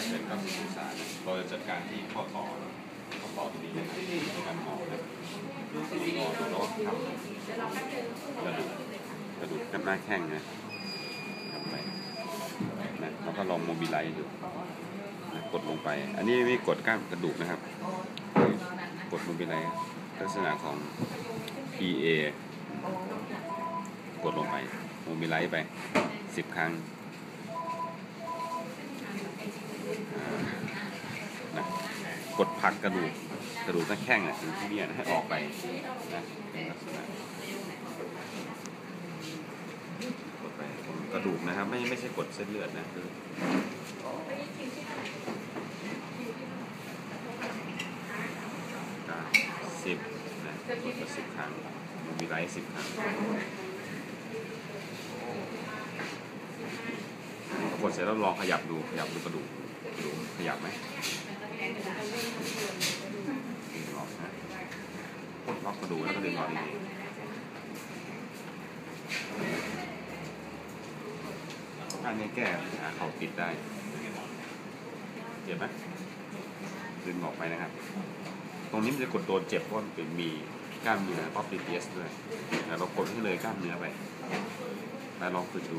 ไม่เกิน90องศาเราจะจัดการที่ข้อต่อข้อต่อตรงนี้นะครับในการหมอนะหมอดูแล้วก็ทำกระดูกกระดูกกับหน้าแข้งนะทำไปนะแล้วก็ลองโมบิไลซ์ดูนะกดลงไป อันนี้ไม่กดกล้ามกระดูกนะครับ กดโมบิไลซ์ลักษณะของ PA กดลงไปโมบิไลซ์ไปสิบครั้งอ่านะ กดผักกระดูกกระดูกหน้าแข้งอะถึงที่เนี่ยให้ออกไปนะเป็นลักษณะกดไปกระดูกนะครับ ไม่ไม่ใช่กดเส้นเลือดนะคือสิบนะกดไปสิบครั้งมบิไลซ์สิบครั้งกดเสร็จแล้วลองขยับดูขยับดูกระดูกกระดูกขยับไหม กนะกดล็อกกระดูกแล้วก็ดึงออกดีๆอันนี้แก้หาเขาติดได้เจ็บไหมดึงออกไปนะครับ ตรงนี้มันจะกดโดนเจ็บเพราะมันเป็นมีกล้ามเนื้อป๊อปดิเอสด้วยแต่เรากดให้เลยกล้ามเนื้อไปแล้วลองฝึกดู